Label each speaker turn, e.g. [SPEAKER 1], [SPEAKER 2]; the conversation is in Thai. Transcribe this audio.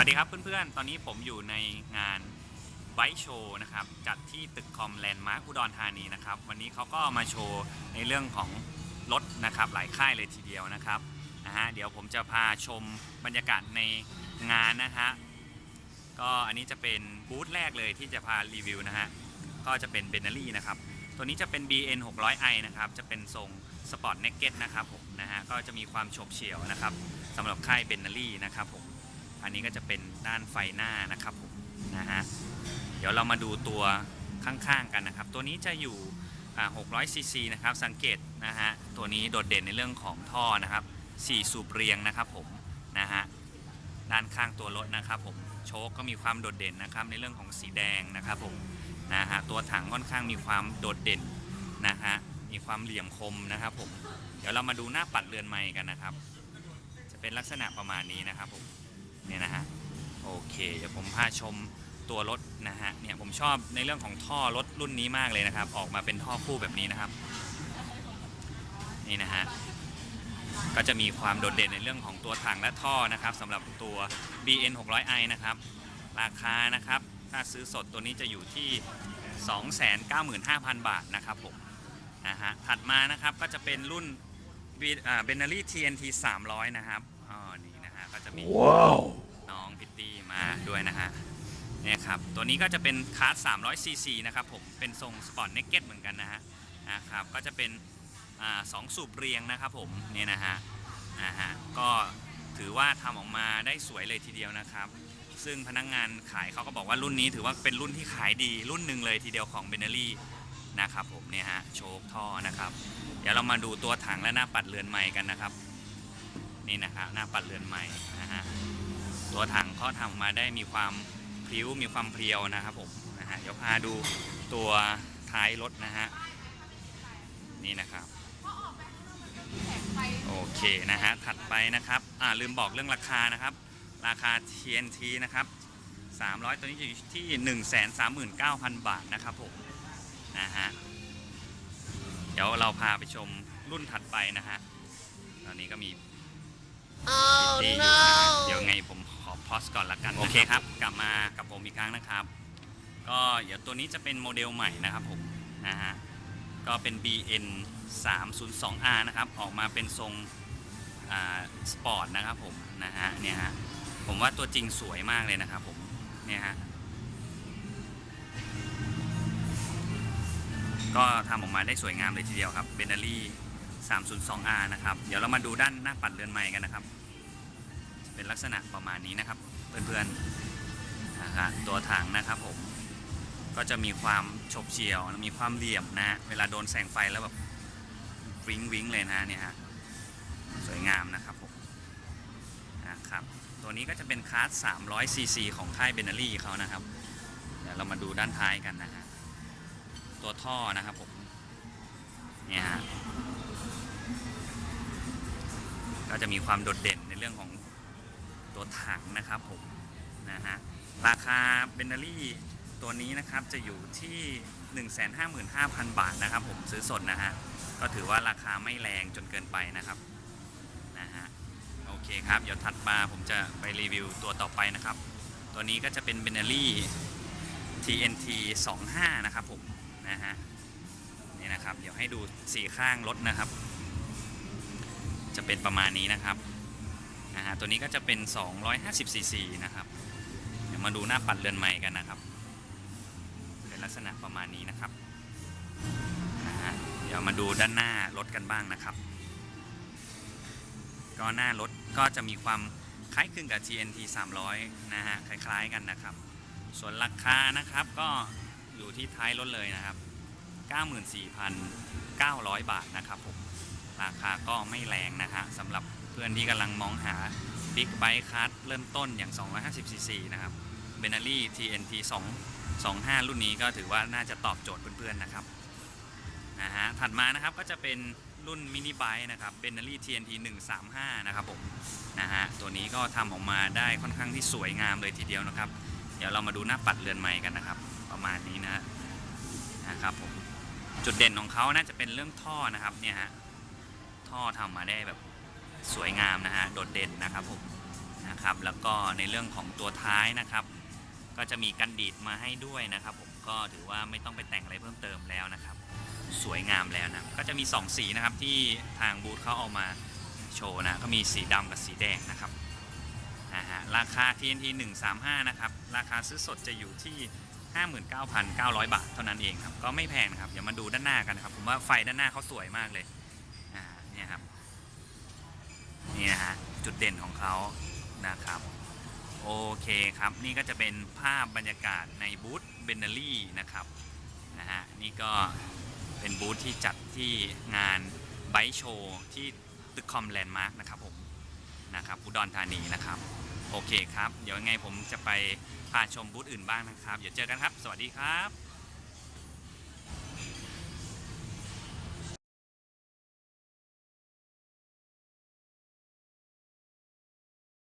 [SPEAKER 1] วัสดีครับเพื่อนๆ ตอนนี้ผมอยู่ในงานไบโชว์นะครับ จัดที่ตึกคอมแลนด์มาร์คอุดรธานีนะครับ วันนี้เขาก็มาโชว์ในเรื่องของรถนะครับ หลายค่ายเลยทีเดียวนะครับนะฮะเดี๋ยวผมจะพาชมบรรยากาศในงานนะฮะก็อันนี้จะเป็นบูธแรกเลยที่จะพารีวิวนะฮะก็จะเป็นเบนเนอรี่นะครับ ตัวนี้จะเป็น BN 600i นะครับ จะเป็นทรงสปอร์ตเนกเก็ตนะครับผมนะฮะก็จะมีความโฉบเฉี่ยวนะครับสำหรับค่ายเบนเนอรี่นะครับผม อันนี้ก็จะเป็นด้านไฟหน้านะครับผมนะฮะเดี๋ยวเรามาดูตัวข้างๆกันนะครับ ตัวนี้จะอยู่600ซีซีนะครับสังเกตนะฮะตัวนี้โดดเด่นในเรื่องของท่อนะครับ4สูบเรียงนะครับผมนะฮะด้านข้างตัวรถนะครับผมโชคก็มีความโดดเด่นนะครับในเรื่องของสีแดงนะครับผมนะฮะตัวถังค่อนข้างมีความโดดเด่นนะฮะมีความเหลี่ยมคมนะครับผมเดี๋ยวเรามาดูหน้าปัดเรือนไม้กันนะครับ จะเป็นลักษณะประมาณนี้นะครับผม เนี่ยนะฮะโอเคเดี๋ยวผมพาชมตัวรถนะฮะเนี่ยผมชอบในเรื่องของท่อรถรุ่นนี้มากเลยนะครับ ออกมาเป็นท่อคู่แบบนี้นะครับนี่นะฮะก็จะมีความโดดเด่นในเรื่องของตัวถังและท่อนะครับสำหรับตัว BN 600i นะครับราคานะครับถ้าซื้อสดตัวนี้จะอยู่ที่ 295,000 บาทนะครับผมนะฮะถัดมานะครับก็จะเป็นรุ่นเบนเนารี่ TNT 300 นะครับอ๋อ นี่นะฮะก็จะมี
[SPEAKER 2] Wow.
[SPEAKER 1] น้องพิตตี้มาด้วยนะฮะเนี่ยครับตัวนี้ก็จะเป็นคาร์ด300ซีซีนะครับผมเป็นทรงสปอร์ตเนกเก็ตเหมือนกันนะฮะนะครับก็จะเป็นอ่าสองสูบเรียงนะครับผมเนี่ยนะฮะนะฮะก็ถือว่าทำออกมาได้สวยเลยทีเดียวนะครับ ซึ่งพนักงานขายเขาก็บอกว่ารุ่นนี้ถือว่าเป็นรุ่นที่ขายดีรุ่นหนึ่งเลยทีเดียวของเบเนอรี่นะครับผมเนี่ยฮะโชคท่อนะครับ เดี๋ยวเรามาดูตัวถังและหน้าปัดเรือนไม้กันนะครับ นี่นะครับหน้าปัดเรือนไม้นะฮะตัวถังเขาทำมาได้มีความพริ้วมีความเพรียวนะครับผมนะฮะเดี๋ยวพาดูตัวท้ายรถนะฮะนี่นะครับโอเคนะฮะถัดไปนะครับอ่าลืมบอกเรื่องราคานะครับ ราคา TNT นะครับ300 ตัวนี้อยู่ที่ 139,000 บาทนะครับผมนะฮะเดี๋ยวเราพาไปชมรุ่นถัดไปนะฮะตอนนี้ก็มี
[SPEAKER 2] Oh
[SPEAKER 1] ที่อยู่นะฮะเดี๋ยวไงผมขอพอสก่อนละกันโอเคครับ กลับมากับผมอีกครั้งนะครับ ก็เดี๋ยวตัวนี้จะเป็นโมเดลใหม่นะครับผมนะฮะก็เป็น BN 302R นะครับ ออกมาเป็นทรงอ่าสปอร์ตนะครับผมนะฮะเนี่ยฮะผมว่าตัวจริงสวยมากเลยนะครับผมเนี่ยฮะก็ทำออกมาได้สวยงามเลยทีเดียวครับเบน n ารี่ 302R นะครับ เดี๋ยวเรามาดูด้านหน้าปัดเรือนไม้กันนะครับ เป็นลักษณะประมาณนี้นะครับ เพื่อนๆนะฮะตัวถังนะครับผม ก็จะมีความฉบเฉี่ยว มีความเหลี่ยมนะฮะเวลาโดนแสงไฟแล้วแบบวิงวิงเลยนะเนี่ยฮะ สวยงามนะครับผมนะครับ ตัวนี้ก็จะเป็นคลาส300 ซีซีของค่ายเบนเนอรี่เขานะครับ เดี๋ยวเรามาดูด้านท้ายกันนะฮะ ตัวท่อนะครับผม เนี่ยฮะ ก็จะมีความโดดเด่นในเรื่องของตัวถังนะครับผมนะฮะราคาเบนเนอรี่ตัวนี้นะครับจะอยู่ที่ 155,000 บาทนะครับผมซื้อสดนะฮะก็ถือว่าราคาไม่แรงจนเกินไปนะครับนะฮะโอเคครับเดี๋ยวถัดมาผมจะไปรีวิวตัวต่อไปนะครับ ตัวนี้ก็จะเป็นเบนเนอรี่ TNT 25 นะครับผมนะฮะนี่นะครับ เดี๋ยวให้ดูสีข้างรถนะครับ จะเป็นประมาณนี้นะครับนะฮะตัวนี้ก็จะเป็น 250ซีซีนะครับ เดี๋ยวมาดูหน้าปัดเรือนใหม่กันนะครับ เป็นลักษณะประมาณนี้นะครับนะฮะเดี๋ยวมาดูด้านหน้ารถกันบ้างนะครับ ก็หน้ารถก็จะมีความคล้ายคลึงกับ TNT 300 นะฮะ คล้ายๆกันนะครับ ส่วนราคานะครับก็อยู่ที่ท้ายรถเลยนะครับ 94,900 บาทนะครับผม ราคาก็ไม่แรงนะฮะสำหรับเพื่อนที่กำลังมองหา Big Bike คัสเริ่มต้นอย่าง 250cc นะครับ b e n a l i TNT 2 25 รุ่นนี้ก็ถือว่าน่าจะตอบโจทย์เพื่อนๆนะครับนะฮะถัดมานะครับก็จะเป็นรุ่นมินิไบค์นะครับ b e n a l i TNT 135 นะครับผมนะฮะตัวนี้ก็ทำออกมาได้ค่อนข้างที่สวยงามเลยทีเดียวนะครับ เดี๋ยวเรามาดูหน้าปัดเรือนไม้กันนะครับ ประมาณนี้นะนะครับผมจุดเด่นของเขาน่าจะเป็นเรื่องท่อนะครับเนี่ยฮะ ท่อทำมาได้แบบสวยงามนะฮะโดดเด่นนะครับผมนะครับ แล้วก็ในเรื่องของตัวท้ายนะครับ ก็จะมีกันดีดมาให้ด้วยนะครับ ผมก็ถือว่าไม่ต้องไปแต่งอะไรเพิ่มเติมแล้วนะครับ สวยงามแล้วนะก็จะมี 2 สีนะครับที่ทางบูธเขาเอามาโชว์นะก็มีสีดำกับสีแดงนะครับนะฮะราคา TNT 135 นะครับ ราคาซื้อสดจะอยู่ที่ 59,900 บาทเท่านั้นเองครับ ก็ไม่แพงนะครับ เดี๋ยวมาดูด้านหน้ากันนะครับ ผมว่าไฟด้านหน้าเขาสวยมากเลยอ่าเนี่ยครับ นี่นะฮะ จุดเด่นของเขานะครับโอเคครับนี่ก็จะเป็นภาพบรรยากาศในบูธเบนเนอรี่นะครับนะฮะนี่ก็เป็นบูธที่จัดที่งานไบโชว์ที่ตึกคอมแลนด์มาร์กนะครับผมนะครับอุดรธานีนะครับโอเคครับ เดี๋ยวยังไงผมจะไปพาชมบูธอื่นบ้างนะครับ เดี๋ยวเจอกันครับ สวัสดีครับ